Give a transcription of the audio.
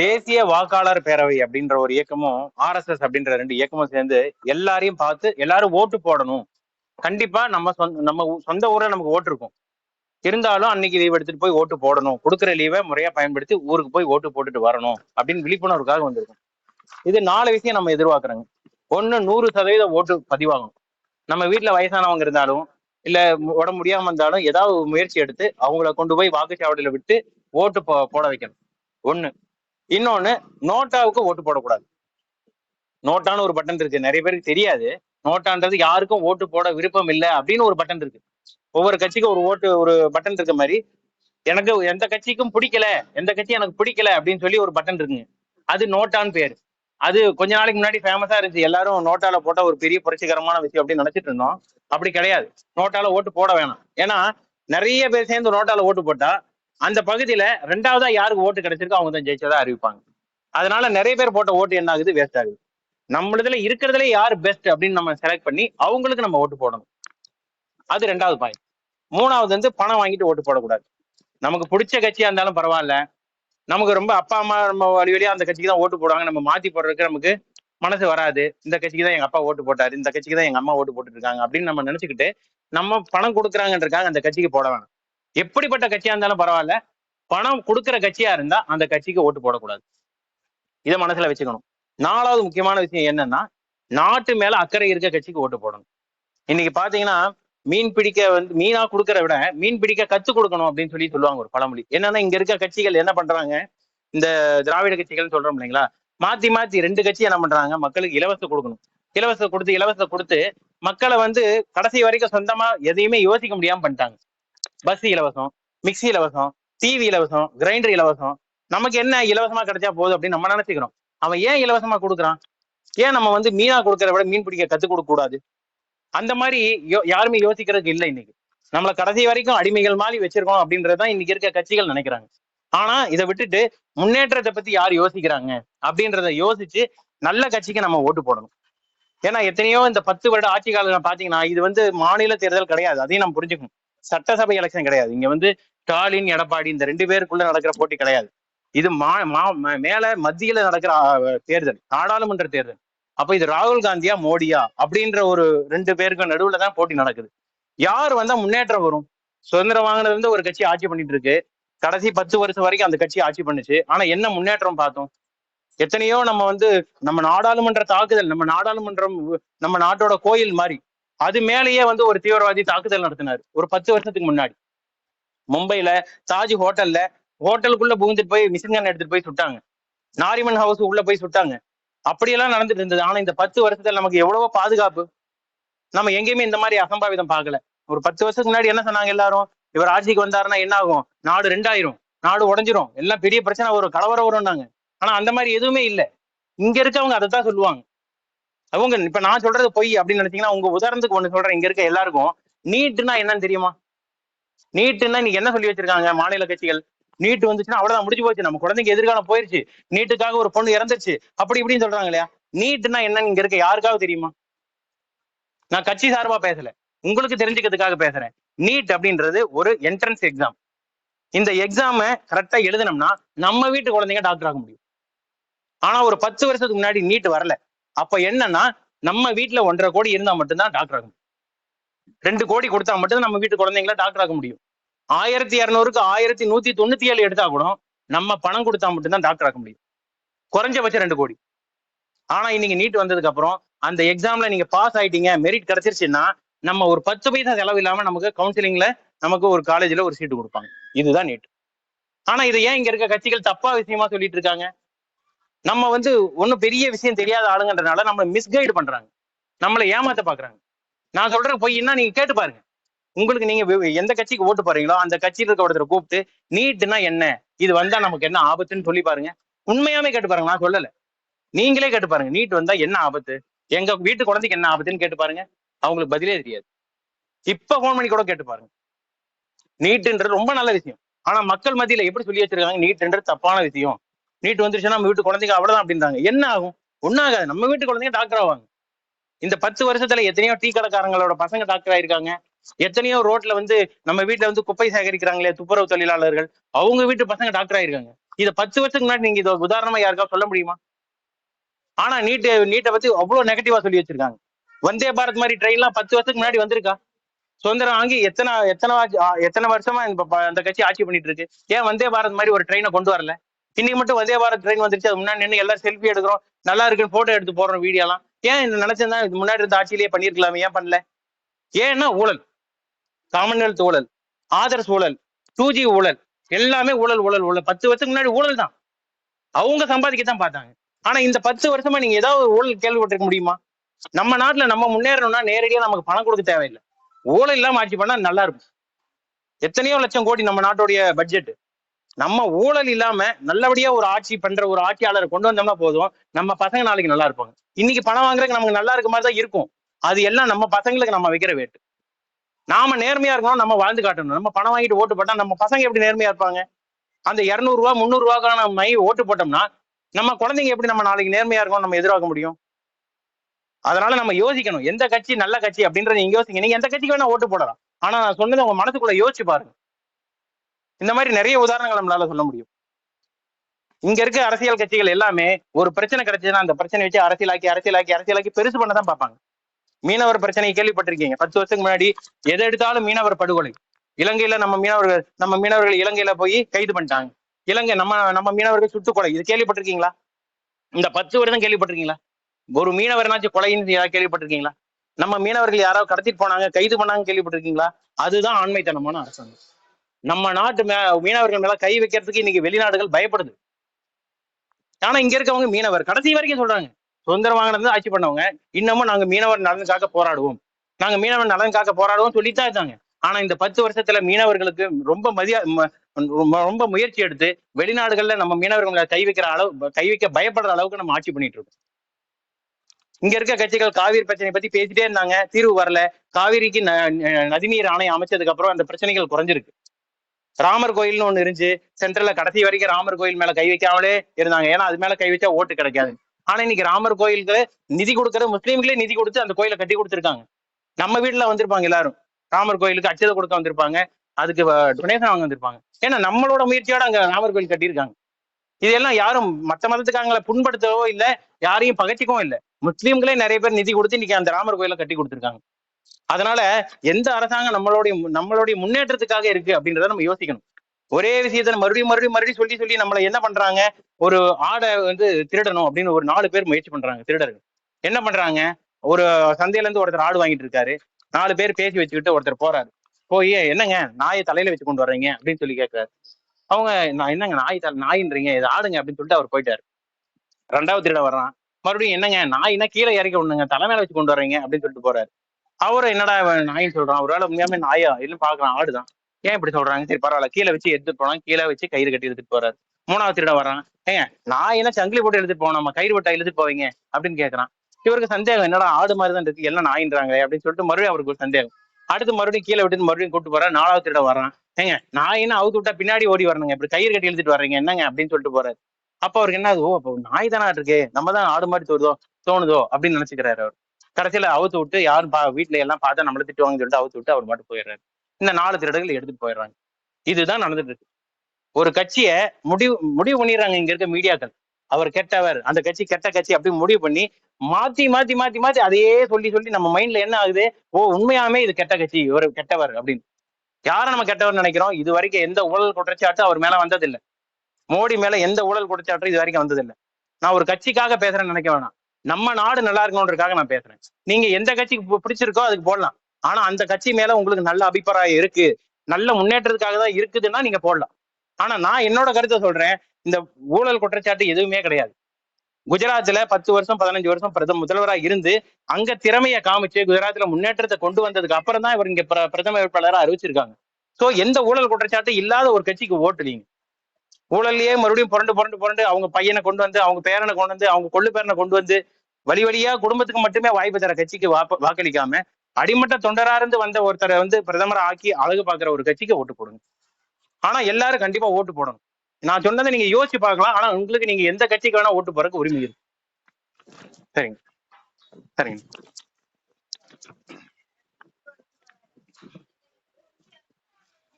தேசிய வாக்காளர் பேரவை அப்படின்ற ஒரு இயக்கமும் ஆர் எஸ் எஸ் அப்படின்ற ரெண்டு இயக்கமும் சேர்ந்து எல்லாரையும் பார்த்து எல்லாரும் ஓட்டு போடணும். கண்டிப்பா நம்ம சொந்த நம்ம சொந்த ஊர்ல நமக்கு ஓட்டு இருக்கும். இருந்தாலும் அன்னைக்கு லீவ் எடுத்துட்டு போய் ஓட்டு போடணும். கொடுக்குற லீவை முறையா பயன்படுத்தி ஊருக்கு போய் ஓட்டு போட்டுட்டு வரணும் அப்படின்னு விழிப்புணர்வுக்காக வந்திருக்கும். இது நாலு விஷயம் நம்ம எதிர்பார்க்கறோங்க. ஒண்ணு நூறு சதவீத ஓட்டு பதிவாகும் நம்ம வீட்டுல வயசானவங்க இருந்தாலும் இல்ல உடம்பு முடியாம இருந்தாலும் ஏதாவது முயற்சி எடுத்து அவங்கள கொண்டு போய் வாக்குச்சாவடியில விட்டு ஓட்டு போ போட வைக்கணும். ஒண்ணு. இன்னொன்னு நோட்டாவுக்கு ஓட்டு போடக்கூடாது. நோட்டான்னு ஒரு பட்டன் இருக்கு. நிறைய பேருக்கு தெரியாது. நோட்டான்றது யாருக்கும் ஓட்டு போட விருப்பம் இல்லை அப்படின்னு ஒரு பட்டன் இருக்கு. ஒவ்வொரு கட்சிக்கும் ஒரு ஓட்டு ஒரு பட்டன் இருக்க மாதிரி. எனக்கு எந்த கட்சிக்கும் பிடிக்கல எந்த கட்சி எனக்கு பிடிக்கல அப்படின்னு சொல்லி ஒரு பட்டன் இருக்குங்க. அது நோட்டான்னு பேரு. அது கொஞ்ச நாளைக்கு முன்னாடி ஃபேமஸா இருந்துச்சு. எல்லாரும் நோட்டால போட்ட ஒரு பெரிய புரட்சிகரமான விஷயம் அப்படின்னு நினைச்சிட்டு இருந்தோம். அப்படி கிடையாது. நோட்டால ஓட்டு போட வேணாம். ஏன்னா நிறைய பேர் சேர்ந்து நோட்டால ஓட்டு போட்டா அந்த பகுதியில ரெண்டாவதா யாருக்கு ஓட்டு கிடைச்சிருக்கோ அவங்க தான் ஜெயிச்சதா அறிவிப்பாங்க. அதனால நிறைய பேர் போட்ட ஓட்டு என்ன ஆகுது? வேஸ்ட் ஆகுது. நம்மளதுல இருக்கிறதுல யார் பெஸ்ட் அப்படின்னு நம்ம செலக்ட் பண்ணி அவங்களுக்கு நம்ம ஓட்டு போடணும். அது ரெண்டாவது பாயிண்ட் மூணாவது வந்து பணம் வாங்கிட்டு ஓட்டு போடக்கூடாது. நமக்கு பிடிச்ச கட்சியா இருந்தாலும் பரவாயில்ல. நமக்கு ரொம்ப அப்பா அம்மா நம்ம வழி வழியா அந்த கட்சிக்கு தான் ஓட்டு போடுவாங்க. நம்ம மாத்தி போடுறதுக்கு நமக்கு மனசு வராது. இந்த கட்சிக்கு தான் எங்க அப்பா ஓட்டு போட்டாரு. இந்த கட்சிக்கு தான் எங்க அம்மா ஓட்டு போட்டுட்டு இருக்காங்க அப்படின்னு நம்ம நினைச்சுக்கிட்டு நம்ம பணம் கொடுக்குறாங்கன்றக்காக அந்த கட்சிக்கு போட வேணாம். எப்படிப்பட்ட கட்சியா இருந்தாலும் பரவாயில்ல. பணம் கொடுக்குற கட்சியா இருந்தா அந்த கட்சிக்கு ஓட்டு போடக்கூடாது. இதை மனசுல வச்சுக்கணும். நாலாவது முக்கியமான விஷயம் என்னன்னா நாட்டு மேல அக்கறை இருக்க கட்சிக்கு ஓட்டு போடணும். இன்னைக்கு பாத்தீங்கன்னா மீன் பிடிக்க வந்து மீனா கொடுக்கற விட மீன் பிடிக்க கத்து கொடுக்கணும் அப்படின்னு சொல்லி சொல்லுவாங்க ஒரு பழமொழி. என்னன்னா இங்க இருக்க கட்சிகள் என்ன பண்றாங்க? இந்த திராவிட கட்சிகள் சொல்றோம் இல்லைங்களா? மாத்தி மாத்தி ரெண்டு கட்சி என்ன பண்றாங்க? மக்களுக்கு இலவசம் கொடுக்கணும். இலவச கொடுத்து இலவச கொடுத்து மக்களை வந்து கடைசி வரைக்கும் சொந்தமா எதையுமே யோசிக்க முடியாம பண்ணிட்டாங்க. பஸ் இலவசம் மிக்சி இலவசம் டிவி இலவசம் கிரைண்டர் இலவசம். நமக்கு என்ன இலவசமா கிடைச்சா போதும் அப்படின்னு நம்ம நினைச்சுக்கிறோம். அவன் ஏன் இலவசமா கொடுக்குறான்? ஏன் நம்ம வந்து மீனா கொடுக்கறத விட மீன் பிடிக்க கத்து கொடுக்க கூடாது? அந்த மாதிரி யோ- யாருமே யோசிக்கிறதுக்கு இல்லை இன்னைக்கு. நம்மள கடைசி வரைக்கும் அடிமைகள் மாதிரி வச்சிருக்கோம் அப்படின்றதுதான் இன்னைக்கு இருக்க கட்சிகள் நினைக்கிறாங்க. ஆனா இதை விட்டுட்டு முன்னேற்றத்தை பத்தி யார் யோசிக்கிறாங்க? அப்படின்றத யோசிச்சு நல்ல கட்சிக்கு நம்ம ஓட்டு போடணும். ஏன்னா எத்தனையோ இந்த பத்து வருட ஆட்சி காலம் பாத்தீங்கன்னா இது வந்து மாநில தேர்தல் கிடையாது. அதையும் நம்ம புரிஞ்சுக்கணும். சட்டசபை எலெக்ஷன் கிடையாது. இங்க வந்து ஸ்டாலின் எடப்பாடி இந்த ரெண்டு பேருக்குள்ள நடக்கிற போட்டி கிடையாது. இது மா மா- மேல மத்தியில நடக்கிற தேர்தல் நாடாளுமன்ற தேர்தல். அப்ப இது ராகுல் காந்தியா மோடியா அப்படின்ற ஒரு ரெண்டு பேருக்கு நடுவுல தான் போட்டி நடக்குது. யார் வந்தா முன்னேற்றம் வரும்? சுதந்திரம் வாங்கினதுல இருந்து ஒரு கட்சி ஆட்சி பண்ணிட்டு இருக்கு. கடைசி பத்து வருஷம் வரைக்கும் அந்த கட்சி ஆட்சி பண்ணுச்சு. ஆனா என்ன முன்னேற்றம் பார்த்தோம்? எத்தனையோ நம்ம வந்து நம்ம நாடாளுமன்ற தாக்குதல் நம்ம நாடாளுமன்றம் நம்ம நாட்டோட கோயில் மாதிரி அது மேலேயே வந்து ஒரு தீவிரவாதி தாக்குதல் நடத்தினார். ஒரு பத்து வருஷத்துக்கு முன்னாடி. மும்பையில தாஜ் ஹோட்டல்ல ஹோட்டலுக்குள்ள புகுந்துட்டு போய் மிஷின் கன் எடுத்துட்டு போய் சுட்டாங்க. நாரிமன் ஹவுஸ் உள்ள போய் சுட்டாங்க. அப்படியெல்லாம் நடந்துட்டு இருந்தது. ஆனா இந்த பத்து வருஷத்துல நமக்கு எவ்வளவோ பாதுகாப்பு. நம்ம எங்கேயுமே இந்த மாதிரி அசம்பாவிதம் பார்க்கல. ஒரு பத்து வருஷத்துக்கு முன்னாடி என்ன சொன்னாங்க எல்லாரும்? இவர் ஆட்சிக்கு வந்தாருன்னா என்ன ஆகும்? நாடு ரெண்டாயிரும். நாடு உடஞ்சிரும். எல்லாம் பெரிய பிரச்சனை. வரும் கலவரம் வரும்னாங்க. ஆனா அந்த மாதிரி எதுவுமே இல்லை. இங்க இருக்கவங்க அதை தான் சொல்லுவாங்க. அவங்க இப்ப நான் சொல்றது பொய் அப்படின்னு நினைச்சீங்கன்னா உங்க உதாரணத்துக்கு ஒண்ணு சொல்றேன். இங்க இருக்க எல்லாருக்கும் நீட்டுனா என்னன்னு தெரியுமா? நீட்டுன்னா நீங்க என்ன சொல்லி வச்சிருக்காங்க மாநில கட்சிகள்? நீட் வந்துச்சுன்னா அவ்வளவுதான் முடிஞ்சு போச்சு. நம்ம குழந்தைங்க எதிர்காலம் போயிருச்சு. நீட்டுக்காக ஒரு பொண்ணு இறந்துருச்சு. அப்படி இப்படின்னு சொல்றாங்க இல்லையா? நீட்டுனா என்னன்னு இங்க இருக்க யாருக்காவது தெரியுமா? நான் கட்சி சார்பா பேசல. உங்களுக்கு தெரிஞ்சுக்கிறதுக்காக பேசுறேன். நீட் அப்படின்றது ஒரு என்ட்ரன்ஸ் எக்ஸாம் இந்த எக்ஸாம கரெக்டா எழுதினோம்னா நம்ம வீட்டு குழந்தைங்க டாக்டர் ஆக முடியும். ஆனா ஒரு பத்து வருஷத்துக்கு முன்னாடி நீட் வரல. அப்ப என்னன்னா நம்ம வீட்டுல ஒன்றரை கோடி இருந்தா மட்டும்தான் டாக்டர் ஆக முடியும். ரெண்டு கோடி கொடுத்தா மட்டும் நம்ம வீட்டு குழந்தைங்கள டாக்டர் ஆக முடியும். ஆயிரத்தி இரநூறுக்கு ஆயிரத்தி நூத்தி தொண்ணூத்தி ஏழு எடுத்தா கூட நம்ம பணம் கொடுத்தா மட்டும்தான் டாக்டர் ஆக முடியும். குறைஞ்சபட்சம் ரெண்டு கோடி. ஆனா இன்னைக்கு நீட் வந்ததுக்கு அப்புறம் அந்த எக்ஸாம்ல நீங்க பாஸ் ஆயிட்டீங்க மெரிட் கிடைச்சிருச்சுன்னா நம்ம ஒரு பத்து பைசா செலவு இல்லாம நமக்கு கவுன்சிலிங்ல நமக்கு ஒரு காலேஜ்ல ஒரு சீட்டு கொடுப்பாங்க. இதுதான் நீட் ஆனா இதை ஏன் இங்க இருக்க கட்சிகள் தப்பா விஷயமா சொல்லிட்டு இருக்காங்க? நம்ம வந்து ஒன்றும் பெரிய விஷயம் தெரியாத ஆளுங்கன்றனால நம்மளை மிஸ்கைடு பண்றாங்க. நம்மளை ஏமாத்த பாக்குறாங்க. நான் சொல்றேன் பொய்ன்னா நீங்க கேட்டு பாருங்க. உங்களுக்கு நீங்க எந்த கட்சிக்கு ஓட்டு போறீங்களோ அந்த கட்சியில் இருக்க ஒருத்தரை கூப்பிட்டு நீட்னா என்ன? இது வந்தா நமக்கு என்ன ஆபத்துன்னு சொல்லி பாருங்க. உண்மையாவே கேட்டு பாருங்க. நான் சொல்லல. நீங்களே கேட்டு பாருங்க. நீட் வந்தா என்ன ஆபத்து? எங்க வீட்டு குழந்தைக்கு என்ன ஆபத்துன்னு கேட்டு பாருங்க. அவங்களுக்கு பதிலே தெரியாது. இப்ப போன் பண்ணி கூட கேட்டு பாருங்க. நீட்டுன்றது ரொம்ப நல்ல விஷயம். ஆனா மக்கள் மத்தியில எப்படி சொல்லி வச்சிருக்காங்க? நீட்ன்றது தப்பான விஷயம். நீட் வந்துருச்சுன்னா நம்ம வீட்டு குழந்தைங்க அவ்வளவுதான் அப்படின்றாங்க. என்ன ஆகும்? ஒன்னாகாது நம்ம வீட்டு குழந்தைங்க டாக்டர் ஆவாங்க. இந்த பத்து வருஷத்துல எத்தனையோ டீ கடைக்காரங்களோட பசங்க டாக்டர் ஆயிருக்காங்க. எத்தனையோ ரோட்ல வந்து நம்ம வீட்டுல வந்து குப்பை சேகரிக்கிறாங்களே துப்புரவு தொழிலாளர்கள். அவங்க வீட்டு பசங்க டாக்டர் ஆயிருக்காங்க. இத பத்து வருஷத்துக்கு முன்னாடி நீங்க இதை உதாரணமா யாருக்கா சொல்ல முடியுமா? ஆனா நீட்டு நீட்டை பத்தி அவ்வளவு நெகட்டிவா சொல்லி வச்சிருக்காங்க. வந்தே பாரத் மாதிரி ட்ரெயின் எல்லாம் பத்து வருஷத்துக்கு முன்னாடி வந்திருக்கா? சுதந்திரம் வாங்கி எத்தனை எத்தனை எத்தனை வருஷமா இந்த அந்த கட்சி ஆட்சி பண்ணிட்டு இருக்கு? ஏன் வந்தே பாரத் மாதிரி ஒரு ட்ரெயினை கொண்டு வரல? இன்னைக்கு மட்டும் வந்தே பாரத் ட்ரெயின் வந்துருச்சு. அது முன்னாடி நின்று எல்லாம் செல்ஃபி எடுக்கிறோம். நல்லா இருக்குன்னு போட்டோ எடுத்து போடுறோம் வீடியோலாம் ஏன் இந்த நினைச்சிருந்தா இது முன்னாடி இருந்த ஆட்சியிலேயே பண்ணிருக்கலாமே? ஏன் பண்ணல? ஏன்னா ஊழல். காமன்வெல்த் ஊழல் ஆதர்ஸ் ஊழல் டூ ஜி ஊழல் எல்லாமே ஊழல் ஊழல் ஊழல். பத்து வருஷத்துக்கு முன்னாடி ஊழல் தான். அவங்க சம்பாதிக்க தான் பார்த்தாங்க. ஆனா இந்த பத்து வருஷமா நீங்க ஏதாவது ஒரு ஊழல் கேள்விப்பட்டிருக்க முடியுமா? நம்ம நாட்டுல நம்ம முன்னேறணும்னா நேரடியா நமக்கு பணம் கொடுக்க தேவையில்லை. ஊழல் இல்லாம ஆட்சி பண்ணா நல்லா இருக்கும். எத்தனையோ லட்சம் கோடி நம்ம நாட்டுடைய பட்ஜெட் நம்ம ஊழல் இல்லாம நல்லபடியா ஒரு ஆட்சி பண்ற ஒரு ஆட்சியாளரை கொண்டு வந்தோம்னா போதும். நம்ம பசங்க நாளைக்கு நல்லா இருப்பாங்க. இன்னைக்கு பணம் வாங்குறதுக்கு நமக்கு நல்லா இருக்க மாதிரி தான் இருக்கும். அது எல்லாம் நம்ம பசங்களுக்கு நம்ம வைக்கிற வேட்டு நாம நேர்மையா இருக்கணும் நம்ம வாழ்ந்து காட்டணும். நம்ம பணம் வாங்கிட்டு ஓட்டு போட்டா நம்ம பசங்க எப்படி நேர்மையா இருப்பாங்க? அந்த இருநூறு ரூபா முந்நூறு ரூபாய்க்கான மை ஓட்டு போட்டோம்னா நம்ம குழந்தைங்க எப்படி நம்ம நாளைக்கு நேர்மையா இருக்கணும் நம்ம எதிர்பார்க்க முடியும்? அதனால நம்ம யோசிக்கணும். எந்த கட்சி நல்ல கட்சி அப்படின்றத நீங்க யோசிங்க. நீங்க எந்த கட்சிக்கு வேணா ஓட்டு போடலாம். ஆனா நான் சொன்னது உங்க மனசுக்குள்ள யோசிச்சு பாருங்க. இந்த மாதிரி நிறைய உதாரணங்கள் நம்மளால சொல்ல முடியும். இங்க இருக்க அரசியல் கட்சிகள் எல்லாமே ஒரு பிரச்சனை கிடைச்சதுன்னா அந்த பிரச்சனை வச்சு அரசியலாக்கி அரசியலாக்கி அரசியலாக்கி பெருசு பண்ண தான் பார்ப்பாங்க. மீனவர் பிரச்சனையை கேள்விப்பட்டிருக்கீங்க. பத்து வருஷத்துக்கு முன்னாடி எதை எடுத்தாலும் மீனவர் படுகொலை. இலங்கையில நம்ம மீனவர்கள் நம்ம மீனவர்கள் இலங்கையில போய் கைது பண்ணிட்டாங்க. இலங்கை நம்ம நம்ம மீனவர்கள் சுட்டு கொலை. இது கேள்விப்பட்டிருக்கீங்களா? இந்த பத்து வருடம் கேள்விப்பட்டிருக்கீங்களா? ஒரு மீனவர்னாச்சும் கொலைன்னு யாராவது கேள்விப்பட்டிருக்கீங்களா? நம்ம மீனவர்கள் யாராவது கடத்திட்டு போனாங்க கைது பண்ணாங்க கேள்விப்பட்டிருக்கீங்களா? அதுதான் ஆண்மைத்தனமான அரசாங்கம். நம்ம நாட்டு மே மீனவர்கள் மேல கை வைக்கிறதுக்கு இன்னைக்கு வெளிநாடுகள் பயப்படுது. ஆனா இங்க இருக்கவங்க மீனவர். கடைசி வரைக்கும் சொல்றாங்க. சுதந்திரம் வாங்கினது ஆட்சி பண்ணவங்க. இன்னமும் நாங்க மீனவர் நலனுக்காக போராடுவோம். நாங்க மீனவர் நலன் காக்க போராடுவோம் சொல்லித்தான் இருந்தாங்க ஆனா இந்த பத்து வருஷத்துல மீனவர்களுக்கு ரொம்ப மதியா ரொம்ப- முயற்சி எடுத்து வெளிநாடுகள்ல நம்ம மீனவர்கள் கை வைக்கிற அளவு கை வைக்க பயப்படுற அளவுக்கு நம்ம ஆட்சி பண்ணிட்டு இருக்கோம். இங்க இருக்க கட்சிகள் காவிரி பிரச்சனை பத்தி பேசிட்டே இருந்தாங்க. தீர்வு வரல. காவிரிக்கு ந- ந- நதிநீர் ஆணையம் அமைச்சதுக்கு அப்புறம் அந்த பிரச்சனைகள் குறைஞ்சிருக்கு. ராமர் கோயில்னு ஒண்ணு இருந்துச்சு. சென்ட்ரல்ல கடைசி வரைக்கும் ராமர் கோயில் மேல கை வைக்காமலே இருந்தாங்க. ஏன்னா அது மேல கை வச்சா ஓட்டு கிடைக்காது. ஆனா இன்னைக்கு ராமர் கோயிலுக்கு நிதி கொடுக்கறது முஸ்லீம்களே நிதி கொடுத்து அந்த கோயிலை கட்டி கொடுத்துருக்காங்க. நம்ம வீட்டுல வந்திருப்பாங்க எல்லாரும். ராமர் கோயிலுக்கு அச்சதை கொடுக்க வந்திருப்பாங்க. அதுக்கு டொனேஷன் வாங்க வந்திருப்பாங்க. ஏன்னா நம்மளோட முயற்சியோட அங்க ராமர் கோயில் கட்டியிருக்காங்க. இதெல்லாம் யாரும் மத்த மதத்துக்காங்களை புண்படுத்தவோ இல்ல யாரையும் பகச்சிக்கவும் இல்ல. முஸ்லீம்களே நிறைய பேர் நிதி கொடுத்து இன்னைக்கு அந்த ராமர் கோயிலை கட்டி கொடுத்துருக்காங்க. அதனால எந்த அரசாங்கம் நம்மளுடைய நம்மளுடைய முன்னேற்றத்துக்காக இருக்கு அப்படின்றத நம்ம யோசிக்கணும். ஒரே விஷயத்த மறுபடியும் மறுபடியும் மறுபடியும் சொல்லி சொல்லி நம்மளை என்ன பண்றாங்க? ஒரு ஆடை வந்து திருடணும் அப்படின்னு ஒரு நாலு பேர் முயற்சி பண்றாங்க திருடர்கள். என்ன பண்றாங்க? ஒரு சந்தையில இருந்து ஒருத்தர் ஆடு வாங்கிட்டு இருக்காரு. நாலு பேர் பேசி வச்சுக்கிட்டு ஒருத்தர் போறாரு. போய் என்னங்க நாயை தலையில வச்சு கொண்டு வர்றீங்க? அப்படின்னு சொல்லி கேட்கிறாரு அவங்க நான் என்னங்க நாய் தலை நாயின்றீங்க இது ஆடுங்க அப்படின்னு சொல்லிட்டு அவர் போயிட்டாரு. ரெண்டாவது திருட வர்றான். மறுபடியும் என்னங்க நாய்னா கீழே இறக்கி விடணுங்க தலை மேல வச்சு கொண்டு வர்றீங்க அப்படின்னு சொல்லிட்டு போறாரு. அவரும் என்னடா நாயின்னு சொல்றான்? ஒருவேளை உண்மையாமே நாயா? இல்லைன்னு பாக்குறான் ஆடுதான். ஏன் இப்படி சொல்றாங்க? சரி பரவாயில்ல. கீழே வச்சு எடுத்துட்டு போனா கீழே வச்சு கயிறு கட்டி எடுத்துட்டு போறாரு. மூணாவது திருட வர்றான். ஏங்க நாயினா சங்கிலி போட்டு எடுத்துட்டு போனோம் நம்ம கயிறு போட்டா இழுத்துட்டு போவீங்க? அப்படின்னு கேட்கறான் இவருக்கு சந்தேகம் என்னடா ஆடு மாதிரி தான் இருக்கு? எல்லாம் நாயின்றாங்களே? அப்படின்னு சொல்லிட்டு மறுபடியும் அவருக்கு ஒரு சந்தேகம். அடுத்து மறுபடியும் கீழே விட்டு மறுபடியும் கூட்டு போறாரு. நாலாவது திருட வர்றான். ஏங்க என்ன அவுத்து விட்டா பின்னாடி ஓடி வரணுங்க. இப்படி கயிறு கட்டி இழுத்துட்டு வர்றீங்க. என்னங்க அப்படின்னு சொல்லிட்டு போறாரு. அப்ப அவருக்கு என்ன ஓ அப்போ நாய் தானா இருக்கு. நம்ம தான் ஆடு மாதிரி தோணுதோ? தோணுதோ? அப்படின்னு நினைச்சுக்கிறாரு அவர். கடைசியில அவுத்து விட்டு யாரும் பா வீட்டுல எல்லாம் பார்த்தா நம்மள திட்டுவாங்கன்னு சொல்லிட்டு அவுத்து விட்டு அவர் மட்டும் போயிடுறாரு. இந்த நாலு திருடர்கள் எடுத்துட்டு போயிடுறாங்க. இதுதான் நடந்துட்டு இருக்கு. ஒரு கட்சியை முடிவு முடிவு பண்ணிடுறாங்க இங்க இருக்க மீடியாக்கள். அவர் கெட்டவர் அந்த கட்சி கெட்ட கட்சி அப்படி முடிவு பண்ணி மாத்தி மாத்தி மாத்தி மாத்தி அதையே சொல்லி சொல்லி நம்ம மைண்ட்ல என்ன ஆகுது? ஓ உண்மையாமே இது கெட்ட கட்சி இவர் கெட்டவர் அப்படின்னு. யாரை நம்ம கெட்டவர் நினைக்கிறோம்? இது வரைக்கும் எந்த ஊழல் குற்றச்சாட்டு அவர் மேல வந்ததில்லை. மோடி மேல எந்த ஊழல் குற்றச்சாட்டும் இது வரைக்கும் வந்ததில்லை. நான் ஒரு கட்சிக்காக பேசுறேன்னு நினைக்க வேணாம். நம்ம நாடு நல்லா இருக்கணுன்றதுக்காக நான் பேசுறேன். நீங்க எந்த கட்சிக்கு பிடிச்சிருக்கோ அதுக்கு போடலாம். ஆனா அந்த கட்சி மேல உங்களுக்கு நல்ல அபிப்பிராயம் இருக்கு. நல்ல முன்னேற்றத்துக்காக தான் இருக்குதுன்னா நீங்க போடலாம். ஆனா நான் என்னோட கருத்தை சொல்றேன். இந்த ஊழல் குற்றச்சாட்டு எதுவுமே கிடையாது. குஜராத்ல பத்து வருஷம் பதினஞ்சு வருஷம் பிரதம முதல்வராக இருந்து அங்க திறமையை காமிச்சு குஜராத்ல முன்னேற்றத்தை கொண்டு வந்ததுக்கு அப்புறம் தான் இவர் இங்க பிர- பிரதம வேட்பாளரா அறிவிச்சிருக்காங்க. சோ எந்த ஊழல் குற்றச்சாட்டு இல்லாத ஒரு கட்சிக்கு ஓட்டு நீங்க. ஊழல்லையே மறுபடியும் புரண்டு புரண்டு புரண்டு அவங்க பையனை கொண்டு வந்து அவங்க பேரனை கொண்டு வந்து அவங்க கொள்ளு பேரனை கொண்டு வந்து வழி வழியா குடும்பத்துக்கு மட்டுமே வாய்ப்பு தர கட்சிக்கு வாப்ப- வாக்களிக்காம அடிமட்ட தொண்டரா இருந்து வந்த ஒருத்தரை வந்து பிரதமரை ஆக்கி அழகு பாக்குற ஒரு கட்சிக்கு ஓட்டு போடுங்க. ஆனா எல்லாரும் கண்டிப்பா ஓட்டு போடணும். நான் சொன்னதை நீங்க யோசிச்சு பார்க்கலாம். ஆனா உங்களுக்கு நீங்க எந்த கட்சிக்கு வேணா ஓட்டு போறதுக்கு உரிமை இருக்கு. சரிங்க. சரிங்க.